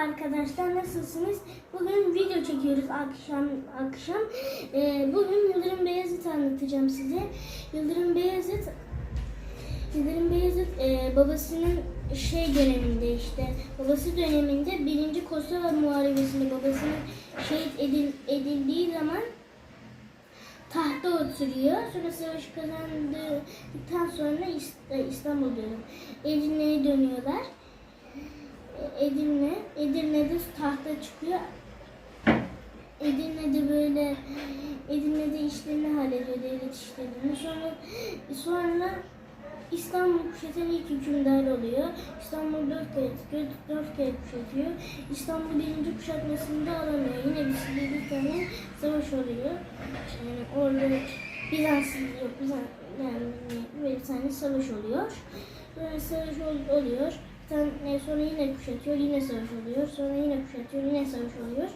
arkadaşlar nasılsınız? Bugün video çekiyoruz akşam akşam. Ee, bugün Yıldırım Beyazıt anlatacağım size. Yıldırım Beyazıt Yıldırım Beyazıt e, babasının şey döneminde işte babası döneminde birinci Kosova Muharebesi'nde babasının şehit edil, edildiği zaman tahta oturuyor. Sonra savaşı kazandıktan sonra İst- İstanbul diyorum. Edirne'ye dönüyorlar. Edirne, Edirne'de tahta çıkıyor. Edirne'de böyle Edirne'de işlerini hallediyor devlet işlerini. Sonra sonra İstanbul kuşatan ilk hükümdar oluyor. İstanbul dört kere, dört, dört kere kuşatıyor. İstanbul birinci kuşatmasında alamıyor. Yine bir, bir tane savaş oluyor. Yani orada Bizans yok Bizans yani böyle bir tane savaş oluyor. Sonra savaş ol- oluyor. Sonra yine kuşatıyor, yine savaş oluyor. Sonra yine kuşatıyor, yine savaş oluyor.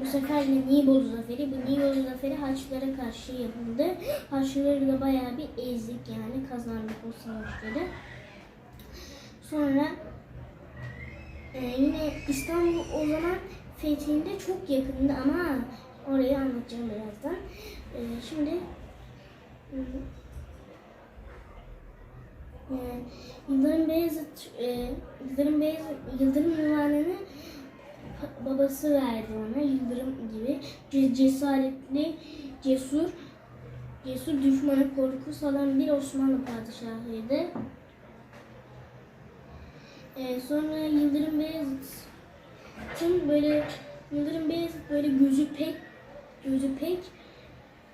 Bu sefer de Nibolu Zaferi. Bu Nibolu Zaferi Haçlılara karşı yapıldı. Haçlıları da bayağı bir ezdik yani kazandık o savaşları. Sonra e, yine İstanbul o zaman fethinde çok yakındı ama orayı anlatacağım birazdan. E, şimdi e, Yıldırım Beyazıt, e, Yıldırım Beyazıt, Yıldırım ünvanını babası verdi ona Yıldırım gibi Ce- cesaretli, cesur, cesur düşmanı korku salan bir Osmanlı padişahıydı. Ee, sonra Yıldırım Beyazıt'ın böyle Yıldırım Beyazıt böyle gözü pek gözü pek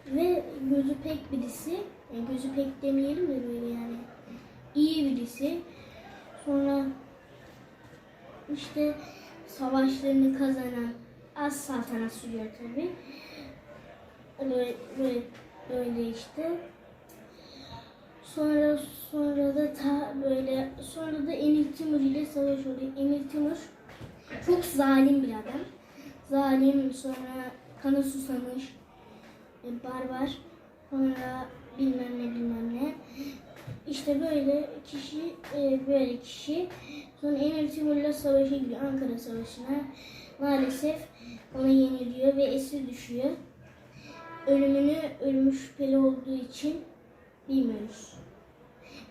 ve gözü pek birisi yani gözü pek demeyelim de böyle yani iyi birisi. Sonra işte savaşlarını kazanan az saltanat sürüyor tabi. Böyle, böyle, böyle işte. Sonra sonra da ta böyle sonra da Emir Timur ile savaş oluyor. Emir Timur çok zalim bir adam. Zalim sonra kanı susamış. e, Barbar. Sonra bilmem ne bilmem. İşte böyle kişi e, böyle kişi sonra Emir Timur'la savaşa gidiyor Ankara Savaşı'na. Maalesef ona yeniliyor ve esir düşüyor. Ölümünü ölümü şüpheli olduğu için bilmiyoruz.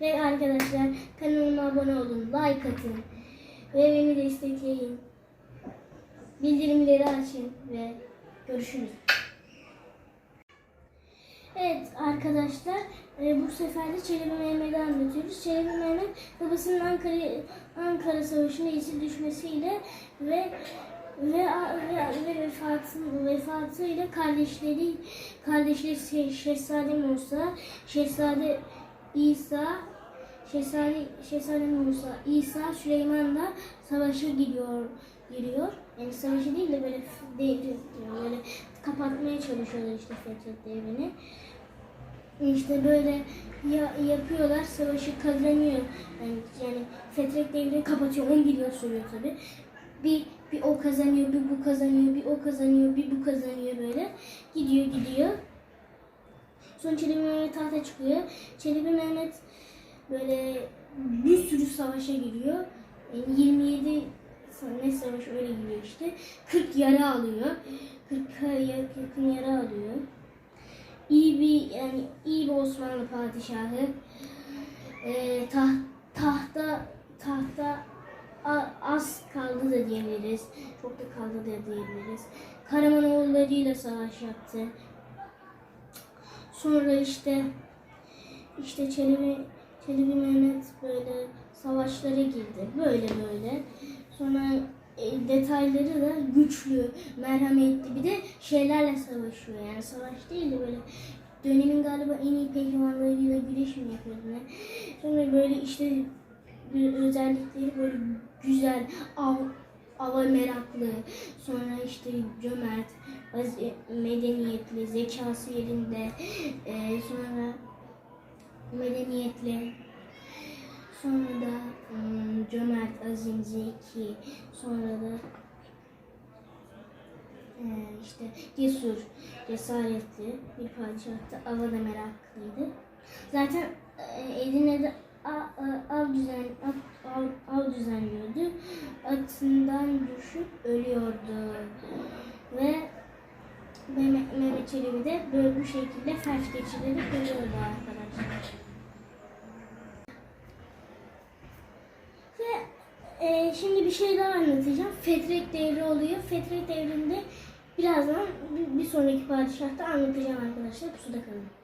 Ve arkadaşlar kanalıma abone olun, like atın ve beni destekleyin. Bildirimleri açın ve görüşürüz. Evet arkadaşlar e, bu sefer de Çelebi Mehmet'i anlatıyoruz. Çelebi Mehmet babasının Ankara Ankara Savaşı'nda esir düşmesiyle ve ve ve, ve vefatın vefatıyla kardeşleri kardeşleri Şeh- Şehzade Musa, Şehzade İsa, Şehzade Şehzade Musa, İsa Süleyman'la savaşa gidiyor giriyor. Yani savaşı değil de böyle devri böyle kapatmaya çalışıyorlar işte Fetret devrini. İşte böyle ya, yapıyorlar, savaşı kazanıyor. Yani, yani Fetret devrini kapatıyor, 11 yıl sürüyor tabi. Bir, bir o kazanıyor, bir bu kazanıyor, bir o kazanıyor, bir bu kazanıyor böyle. Gidiyor gidiyor. Sonra Çelebi Mehmet tahta çıkıyor. Çelebi Mehmet böyle bir sürü savaşa giriyor. Yani 27 ne savaş öyle giriyor işte. 40 yara alıyor. 40'a yakın yara alıyor. İyi bir yani iyi bir Osmanlı padişahı. Ee, taht, tahta tahta az kaldı da diyebiliriz. Çok da kaldı da diyebiliriz. Karamanoğullarıyla savaş yaptı. Sonra işte işte Çelebi, Çelebi Mehmet böyle savaşlara girdi. Böyle böyle. Detayları da güçlü, merhametli. Bir de şeylerle savaşıyor. Yani savaş değil de böyle dönemin galiba en iyi pehlivanlarıyla güreş mi yapıyordu ne? Sonra böyle işte bir özellikleri böyle güzel, av, ava meraklı, sonra işte cömert, medeniyetli, zekası yerinde, e, sonra medeniyetli, sonra da hmm, cömert, azim, zeki, sonra da e, işte cesur, cesaretli bir padişahtı. Ava da meraklıydı. Zaten e, Edirne'de a- a- av, düzen, av, av, düzenliyordu. Atından düşüp ölüyordu. Ve Mehmet, Mehmet Çelebi de böyle bu şekilde felç geçirerek ölüyordu arkadaşlar. Ve e, şimdi bir şey daha anlatacağım. Fetrek devri oluyor. Fetrek devrinde birazdan bir, bir sonraki padişahta anlatacağım arkadaşlar. Pusuda kalın.